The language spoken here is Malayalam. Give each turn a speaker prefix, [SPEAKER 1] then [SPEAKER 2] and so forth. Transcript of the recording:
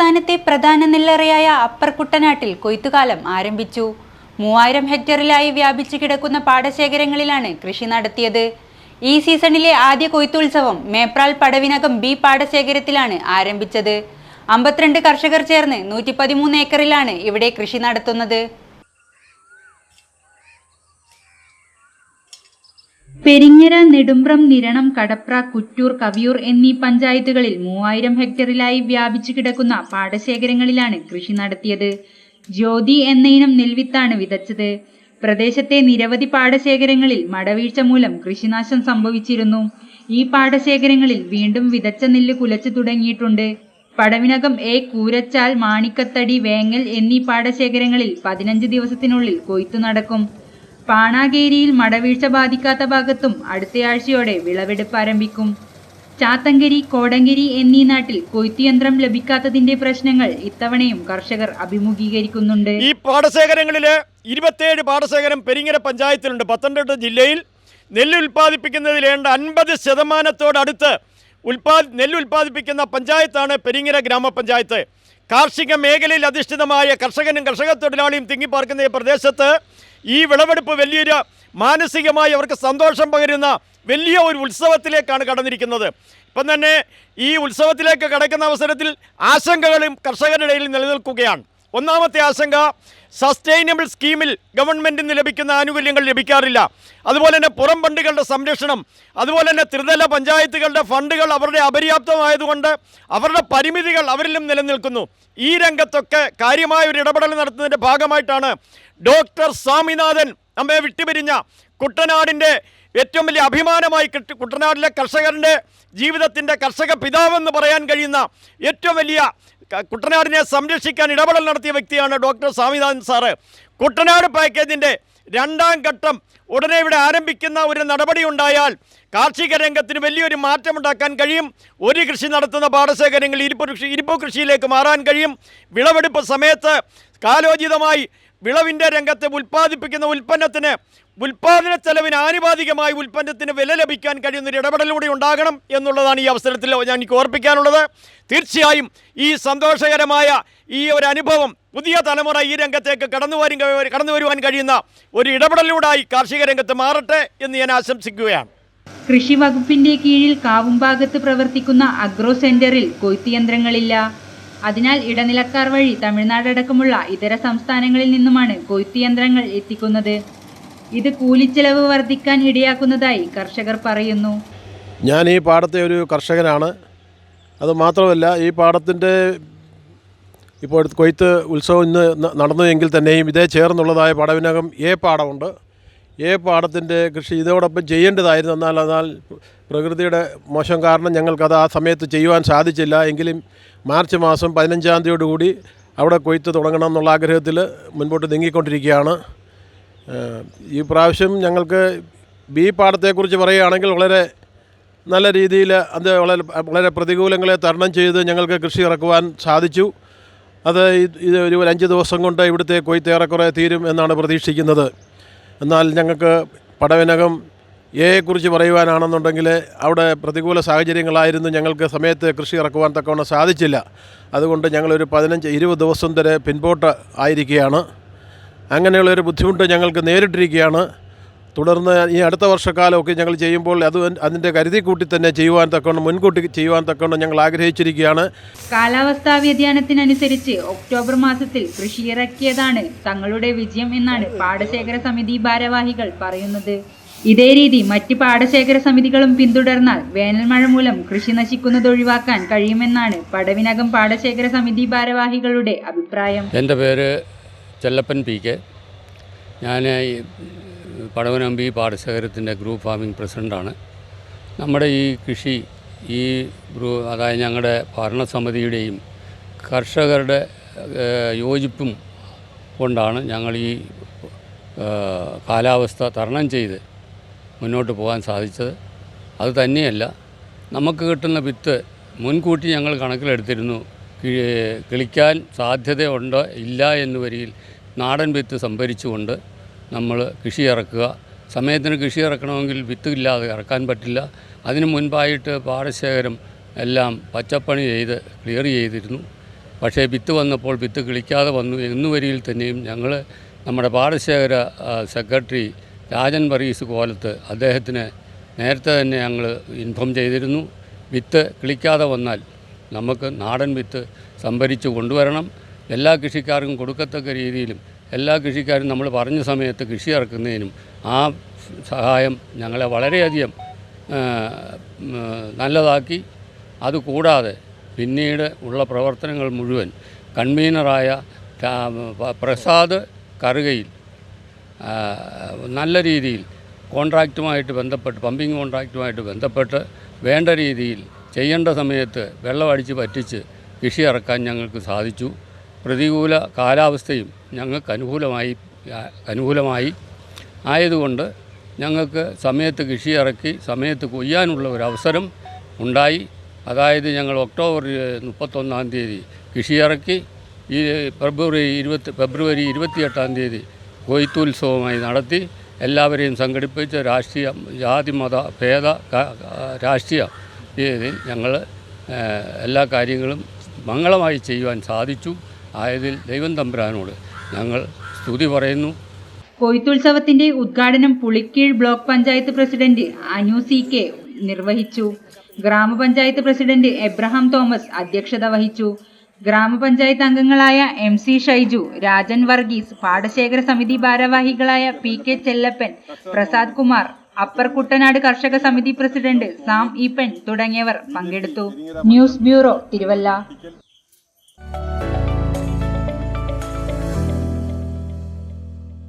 [SPEAKER 1] സംസ്ഥാനത്തെ പ്രധാന നെല്ലറയായ അപ്പർ കുട്ടനാട്ടിൽ കൊയ്ത്തുകാലം ആരംഭിച്ചു. മൂവായിരം ഹെക്ടറിലായി വ്യാപിച്ചു കിടക്കുന്ന പാടശേഖരങ്ങളിലാണ് കൃഷി നടത്തിയത്. ഈ സീസണിലെ ആദ്യ കൊയ്ത്തുത്സവം മേപ്രാൽ പടവിനകം ബി പാടശേഖരത്തിലാണ് ആരംഭിച്ചത്. അമ്പത്തിരണ്ട് കർഷകർ ചേർന്ന് നൂറ്റി ഏക്കറിലാണ് ഇവിടെ കൃഷി നടത്തുന്നത്. പെരിങ്ങര നെടുമ്പ്രം നിരണം കടപ്ര കുറ്റൂർ കവിയൂർ എന്നീ പഞ്ചായത്തുകളിൽ മൂവായിരം ഹെക്ടറിലായി വ്യാപിച്ചു കിടക്കുന്ന പാടശേഖരങ്ങളിലാണ് കൃഷി നടത്തിയത്. ജ്യോതി എന്ന ഇനം നെൽവിത്താണ് വിതച്ചത്. പ്രദേശത്തെ നിരവധി പാടശേഖരങ്ങളിൽ മടവീഴ്ച മൂലം കൃഷിനാശം സംഭവിച്ചിരുന്നു. ഈ പാടശേഖരങ്ങളിൽ വീണ്ടും വിതച്ച നെല്ല് കുലച്ചു തുടങ്ങിയിട്ടുണ്ട്. പടവിനകം എ. കൂരച്ചാൽ മാണിക്കത്തടി വേങ്ങൽ എന്നീ പാടശേഖരങ്ങളിൽ പതിനഞ്ച് ദിവസത്തിനുള്ളിൽ കൊയ്ത്തു നടക്കും. പാണാകേരിയിൽ മടവീഴ്ച ബാധിക്കാത്ത ഭാഗത്തും അടുത്തയാഴ്ചയോടെ വിളവെടുപ്പ് ആരംഭിക്കും. ചാത്തങ്കരി കോടങ്കരി എന്നീ നാട്ടിൽ കൊയ്ത്തുയന്ത്രം ലഭിക്കാത്തതിന്റെ പ്രശ്നങ്ങൾ ഇത്തവണയും കർഷകർ അഭിമുഖീകരിക്കുന്നുണ്ട്.
[SPEAKER 2] ഈ പാടശേഖരങ്ങളിൽ ഇരുപത്തിയേഴ് പാടശേഖരം പെരിങ്ങര പഞ്ചായത്തിലുണ്ട്. പത്തനംതിട്ട ജില്ലയിൽ നെല്ല് ഉൽപ്പാദിപ്പിക്കുന്നതിൽ ഏണ്ട അൻപത് ശതമാനത്തോടടുത്ത് ഉൽപാദി നെല്ല് ഉൽപ്പാദിപ്പിക്കുന്ന പഞ്ചായത്താണ് പെരിങ്ങര ഗ്രാമപഞ്ചായത്ത്. കാർഷിക മേഖലയിൽ അധിഷ്ഠിതമായ കർഷകനും കർഷക തൊഴിലാളിയും തിങ്ങിപ്പാർക്കുന്ന ഈ പ്രദേശത്ത് ഈ വിളവെടുപ്പ് വലിയൊരു മാനസികമായി അവർക്ക് സന്തോഷം പകരുന്ന വലിയ ഒരു ഉത്സവത്തിലേക്കാണ് കടന്നിരിക്കുന്നത്. ഇപ്പം തന്നെ ഈ ഉത്സവത്തിലേക്ക് കടക്കുന്ന അവസരത്തിൽ ആശങ്കകളും കർഷകരുടെ ഇടയിൽ നിലനിൽക്കുകയാണ്. ഒന്നാമത്തെ ആശങ്ക സസ്റ്റൈനബിൾ സ്കീമിൽ ഗവൺമെന്റിൽ നിന്ന് ലഭിക്കുന്ന ആനുകൂല്യങ്ങൾ ലഭിക്കാറില്ല. അതുപോലെ തന്നെ പുറം ഫണ്ടുകളുടെ സംരക്ഷണം അതുപോലെ തന്നെ ത്രിതല പഞ്ചായത്തുകളുടെ ഫണ്ടുകൾ അവരുടെ അപര്യാപ്തമായതുകൊണ്ട് അവരുടെ പരിമിതികൾ അവരിലും നിലനിൽക്കുന്നു. ഈ രംഗത്തൊക്കെ കാര്യമായ ഒരു ഇടപെടൽ നടത്തുന്നതിന്റെ ഭാഗമായിട്ടാണ് ഡോക്ടർ സ്വാമിനാഥൻ നമ്മെ വിട്ടുപിരിഞ്ഞ കുട്ടനാടിന്റെ ഏറ്റവും വലിയ അഭിമാനമായി കിട്ടി കുട്ടനാട്ടിലെ കർഷകരുടെ ജീവിതത്തിന്റെ കർഷക പിതാവെന്ന് പറയാൻ കഴിയുന്ന ഏറ്റവും വലിയ കുട്ടനാടിനെ സംരക്ഷിക്കാൻ ഇടപെടൽ നടത്തിയ വ്യക്തിയാണ് ഡോക്ടർ സ്വാമിനാഥൻ സാറ്. കുട്ടനാട് പാക്കേജിന്റെ രണ്ടാം ഘട്ടം ഉടനെ ഇവിടെ ആരംഭിക്കുന്ന ഒരു നടപടി ഉണ്ടായാൽ കാർഷിക രംഗത്തിന് വലിയൊരു മാറ്റമുണ്ടാക്കാൻ കഴിയും. ഒരു കൃഷി നടത്തുന്ന പാടശേഖരങ്ങൾ ഇരിപ്പ് കൃഷി ഇരിപ്പ് കൃഷിയിലേക്ക് മാറാൻ കഴിയും. വിളവെടുപ്പ് സമയത്ത് കാലോചിതമായി വിളവിന്റെ രംഗത്ത് ഉൽപ്പാദിപ്പിക്കുന്ന ഉൽപ്പന്നത്തിന് ഉൽപ്പാദന ചെലവിന് ആനുപാതികമായി ഉൽപ്പന്നത്തിന് വില ലഭിക്കാൻ കഴിയുന്ന ഒരു ഇടപെടലൂടെ ഉണ്ടാകണം എന്നുള്ളതാണ് ഈ അവസരത്തിൽ ഞാൻ എനിക്ക് ഓർപ്പിക്കാനുള്ളത്. തീർച്ചയായും ഈ സന്തോഷകരമായ ഈ ഒരു അനുഭവം പുതിയ തലമുറ ഈ രംഗത്തേക്ക് കടന്നു വരും കടന്നു വരുവാൻ കഴിയുന്ന ഒരു ഇടപെടലിലൂടായി കാർഷിക രംഗത്ത് മാറട്ടെ എന്ന് ഞാൻ ആശംസിക്കുകയാണ്.
[SPEAKER 1] കൃഷി വകുപ്പിന്റെ കീഴിൽ കാവുംഭാഗത്ത് പ്രവർത്തിക്കുന്ന അഗ്രോ സെന്ററിൽ കൊയ്ത്ത് യന്ത്രങ്ങളില്ല. അതിനാൽ ഇടനിലക്കാർ വഴി തമിഴ്നാടടക്കമുള്ള ഇതര സംസ്ഥാനങ്ങളിൽ നിന്നുമാണ് കൊയ്ത്ത് യന്ത്രങ്ങൾ എത്തിക്കുന്നത്. ഇത് കൂലിച്ചെലവ് വർദ്ധിക്കാൻ ഇടയാക്കുന്നതായി കർഷകർ പറയുന്നു.
[SPEAKER 3] ഞാൻ ഈ പാടത്തെ ഒരു കർഷകനാണ്. അത് മാത്രമല്ല ഈ പാടത്തിന്റെ ഇപ്പോൾ കൊയ്ത്ത് ഉത്സവം ഇന്ന് നടന്നു എങ്കിൽ തന്നെയും ഇതേ ചേർന്നുള്ളതായ പടവിനകം എ പാടമുണ്ട്. എ പാടത്തിന്റെ കൃഷി ഇതോടൊപ്പം ചെയ്യേണ്ടതായിരുന്നു. എന്നാൽ എന്നാൽ പ്രകൃതിയുടെ മോശം കാരണം ഞങ്ങൾക്കത് ആ സമയത്ത് ചെയ്യുവാൻ സാധിച്ചില്ല. എങ്കിലും മാർച്ച് മാസം പതിനഞ്ചാം തീയതിയോടുകൂടി അവിടെ കൊയ്ത്ത് തുടങ്ങണം എന്നുള്ള ആഗ്രഹത്തിൽ മുൻപോട്ട് നീങ്ങിക്കൊണ്ടിരിക്കുകയാണ്. ഈ പ്രാവശ്യം ഞങ്ങൾക്ക് ബി പാടത്തെക്കുറിച്ച് പറയുകയാണെങ്കിൽ വളരെ നല്ല രീതിയിൽ അത് വളരെ വളരെ പ്രതികൂലങ്ങളെ തരണം ചെയ്ത് ഞങ്ങൾക്ക് കൃഷി ഇറക്കുവാൻ സാധിച്ചു. അത് ഇത് ഒരു അഞ്ച് ദിവസം കൊണ്ട് ഇവിടുത്തെ കൊയ്ത്ത് ഏറെക്കുറെ തീരും എന്നാണ് പ്രതീക്ഷിക്കുന്നത്. എന്നാൽ ഞങ്ങൾക്ക് പടവിനകം എയെക്കുറിച്ച് പറയുവാനാണെന്നുണ്ടെങ്കിൽ അവിടെ പ്രതികൂല സാഹചര്യങ്ങളായിരുന്നു. ഞങ്ങൾക്ക് സമയത്ത് കൃഷി ഇറക്കുവാൻ തക്കവണ്ണം സാധിച്ചില്ല. അതുകൊണ്ട് ഞങ്ങളൊരു പതിനഞ്ച് ഇരുപത് ദിവസം വരെ പിൻപോട്ട് ആയിരിക്കുകയാണ്. അങ്ങനെയുള്ളൊരു ബുദ്ധിമുട്ട് ഞങ്ങൾക്ക് നേരിട്ടിരിക്കുകയാണ്. തുടർന്ന് ഈ അടുത്ത വർഷക്കാലമൊക്കെ ഞങ്ങൾ ചെയ്യുമ്പോൾ അത് അതിന്റെ കരുതി കൂട്ടി തന്നെ ചെയ്യുവാൻ തക്കവണ്ണം മുൻകൂട്ടി ചെയ്യുവാൻ തക്കവണ്ണം ഞങ്ങൾ ആഗ്രഹിച്ചിരിക്കുകയാണ്.
[SPEAKER 1] കാലാവസ്ഥാ വ്യതിയാനത്തിനനുസരിച്ച് ഒക്ടോബർ മാസത്തിൽ കൃഷി ഇറക്കിയതാണ് തങ്ങളുടെ വിജയം എന്നാണ് പാടശേഖര സമിതി ഭാരവാഹികൾ പറയുന്നത്. ഇതേ രീതി മറ്റ് പാടശേഖര സമിതികളും പിന്തുടർന്നാൽ വേനൽമഴ മൂലം കൃഷി നശിക്കുന്നത് ഒഴിവാക്കാൻ കഴിയുമെന്നാണ് പടവിനകം പാടശേഖര സമിതി ഭാരവാഹികളുടെ അഭിപ്രായം.
[SPEAKER 4] എന്റെ പേര് ചെല്ലപ്പൻ പി കെ. ഞാൻ പടവനമ്പി പാടശേഖരത്തിന്റെ ഗ്രൂപ്പ് ഫാമിംഗ് പ്രസിഡന്റാണ്. നമ്മുടെ ഈ കൃഷി ഈ അതായത് ഞങ്ങളുടെ ഭരണസമിതിയുടെയും കർഷകരുടെ യോജിപ്പും കൊണ്ടാണ് ഞങ്ങൾ ഈ കാലാവസ്ഥ തരണം ചെയ്ത് മുന്നോട്ട് പോകാൻ സാധിച്ചത്. അത് തന്നെയല്ല നമുക്ക് കിട്ടുന്ന വിത്ത് മുൻകൂട്ടി ഞങ്ങൾ കണക്കിലെടുത്തിരുന്നു. കിളിക്കാൻ സാധ്യതയുണ്ട്? ഇല്ല എന്ന് വരിയിൽ നാടൻ വിത്ത് സംഭരിച്ചുകൊണ്ട് നമ്മൾ കൃഷി ഇറക്കുക. സമയത്തിന് കൃഷി ഇറക്കണമെങ്കിൽ വിത്ത് ഇല്ലാതെ ഇറക്കാൻ പറ്റില്ല. അതിനു മുൻപായിട്ട് പാടശേഖരം എല്ലാം പച്ചപ്പണി ചെയ്ത് ക്ലിയർ ചെയ്തിരുന്നു. പക്ഷേ വിത്ത് വന്നപ്പോൾ വിത്ത് കിളിക്കാതെ വന്നു. എന്നുവരിയിൽ തന്നെയും ഞങ്ങൾ നമ്മുടെ പാടശേഖര സെക്രട്ടറി രാജൻ വർഗീസ് കോലത്ത് അദ്ദേഹത്തിന് നേരത്തെ തന്നെ ഞങ്ങൾ ഇൻഫോം ചെയ്തിരുന്നു. വിത്ത് കിളിക്കാതെ വന്നാൽ നമുക്ക് നാടൻ വിത്ത് സംഭരിച്ച് കൊണ്ടുവരണം. എല്ലാ കൃഷിക്കാർക്കും കൊടുക്കത്തക്ക രീതിയിലും എല്ലാ കൃഷിക്കാരും നമ്മൾ പറഞ്ഞ സമയത്ത് കൃഷി ഇറക്കുന്നതിനും ആ സഹായം ഞങ്ങളെ വളരെയധികം നല്ലതാക്കി. അതുകൂടാതെ പിന്നീട് ഉള്ള പ്രവർത്തനങ്ങൾ മുഴുവൻ കൺവീനറായ പ്രസാദ് കറുകയിൽ നല്ല രീതിയിൽ കോൺട്രാക്റ്റുമായിട്ട് ബന്ധപ്പെട്ട് പമ്പിങ് കോൺട്രാക്റ്റുമായിട്ട് ബന്ധപ്പെട്ട് വേണ്ട രീതിയിൽ ചെയ്യേണ്ട സമയത്ത് വെള്ളമടിച്ച് പറ്റിച്ച് കൃഷി ഇറക്കാൻ ഞങ്ങൾക്ക് സാധിച്ചു. പ്രതികൂല കാലാവസ്ഥയും ഞങ്ങൾക്ക് അനുകൂലമായി അനുകൂലമായി ആയതുകൊണ്ട് ഞങ്ങൾക്ക് സമയത്ത് കൃഷി ഇറക്കി സമയത്ത് കൊയ്യാനുള്ള ഒരു അവസരം ഉണ്ടായി. അതായത് ഞങ്ങൾ ഒക്ടോബർ മുപ്പത്തൊന്നാം തീയതി കൃഷി ഇറക്കി ഈ ഫെബ്രുവരി ഇരുപത്തി ഫെബ്രുവരി ഇരുപത്തിയെട്ടാം തീയതി കൊയ്ത്തുത്സവമായി നടത്തി. എല്ലാവരെയും സംഘടിപ്പിച്ച് രാഷ്ട്രീയ ജാതി മത ഭേദ രാഷ്ട്രീയ രീതിയിൽ ഞങ്ങൾ എല്ലാ കാര്യങ്ങളും മംഗളമായി ചെയ്യുവാൻ സാധിച്ചു. ആയതിൽ ദൈവം തമ്പുരാനോട് ഞങ്ങൾ സ്തുതി പറയുന്നു.
[SPEAKER 1] കൊയ്ത്തുത്സവത്തിന്റെ ഉദ്ഘാടനം Pulikeezhu block panchayat president Anu C K നിർവഹിച്ചു. ഗ്രാമപഞ്ചായത്ത് പ്രസിഡന്റ് എബ്രഹാം തോമസ് അധ്യക്ഷത വഹിച്ചു. ഗ്രാമപഞ്ചായത്ത് അംഗങ്ങളായ എം സി ഷൈജു രാജൻ വർഗീസ് പാടശേഖര സമിതി ഭാരവാഹികളായ P K Chellappan Prasad Kumar upper Kuttanad കർഷക സമിതി പ്രസിഡന്റ് സാം ഈപ്പൻ തുടങ്ങിയവർ പങ്കെടുത്തു. News bureau Thiruvalla.